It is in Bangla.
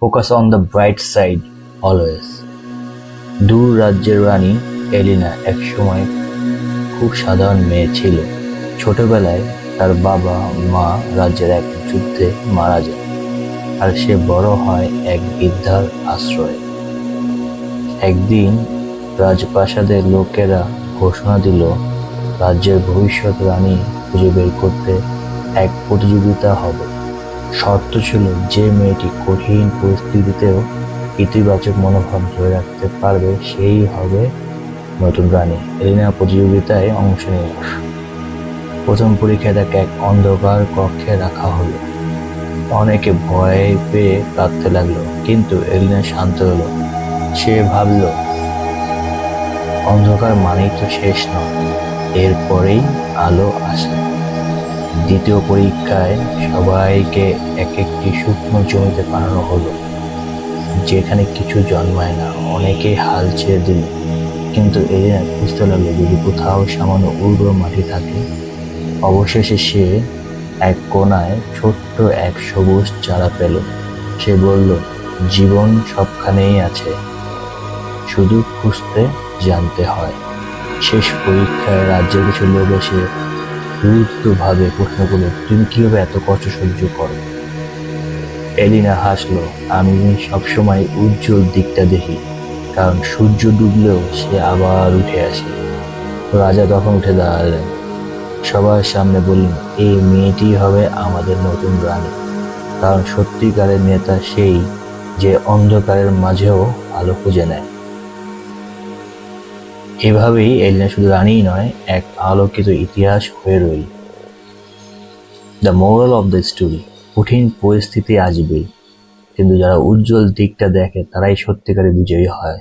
Focus on the bright side always দূর রাজ্যের রানী এলিনা একসময় খুব সাধারণ মেয়ে ছিল। ছোটবেলায় তার বাবা, মা রাজ্যের এক যুদ্ধে মারা যায় আর সে বড় হয় এক বৃদ্ধার আশ্রয়ে। একদিন রাজপ্রাসাদের লোকেরা ঘোষণা দিল, রাজ্যের ভবিষ্যৎ রানী খুঁজে বের করতে এক প্রতিযোগিতা হবে। শর্ত ছিল যে মেয়েটি কঠিন পরিস্থিতিতেও ইতিবাচক মনোভাব ধরে রাখতে পারবে, সেই হবে নতুন রানী। এলিনা প্রতিযোগিতায় অংশ নিল প্রথম পরীক্ষায় তাকে এক অন্ধকার কক্ষে রাখা হলো। অনেকে ভয় পেয়ে কাঁদতে লাগল, কিন্তু এলিনা শান্ত হলো। সে ভাবল, অন্ধকার মানেই তো শেষ নয়, এরপরেই আলো আসে দ্বিতীয় পরীক্ষায় সবাইকে এক একটি শুকনো জমিতে পাঠানো হলো, যেখানে কিছু জন্মায় না। অনেকেই হাল ছেড়ে দিল, কিন্তু এলিনা খুঁজতে লাগল যদি কোথাও সামান্য উর্বর মাটি থাকে, অবশেষে সে এক কোনায় ছোট্ট এক সবুজ চারা পেল। সে বলল, জীবন সবখানেই আছে, শুধু খুঁজতে জানতে হয়। শেষ পরীক্ষায় রাজ্যের কিছু লোক এসে গুরুত্বভাবে প্রশ্ন করল, তুমি কীভাবে এত কষ্ট সহ্য করো? এলিনা হাসলো, আমি সবসময় উজ্জ্বল দিকটা দেখি, কারণ সূর্য ডুবলেও সে আবার উঠে আসে। রাজা তখন উঠে দাঁড়ালেন। সবার সামনে বললেন, এই মেয়েটি হবে আমাদের নতুন রানী, কারণ সত্যিকারের নেতা সেই যে অন্ধকারের মাঝেও আলো খুঁজে নেয়। এভাবেই এলিনা শুধু রানীই নয়, এক আলোকিত ইতিহাস হয়ে রইল। The moral of the story কঠিন পরিস্থিতি আসবেই কিন্তু যারা উজ্জ্বল দিকটা দেখে, তারাই সত্যিকারে বিজয়ী হয়।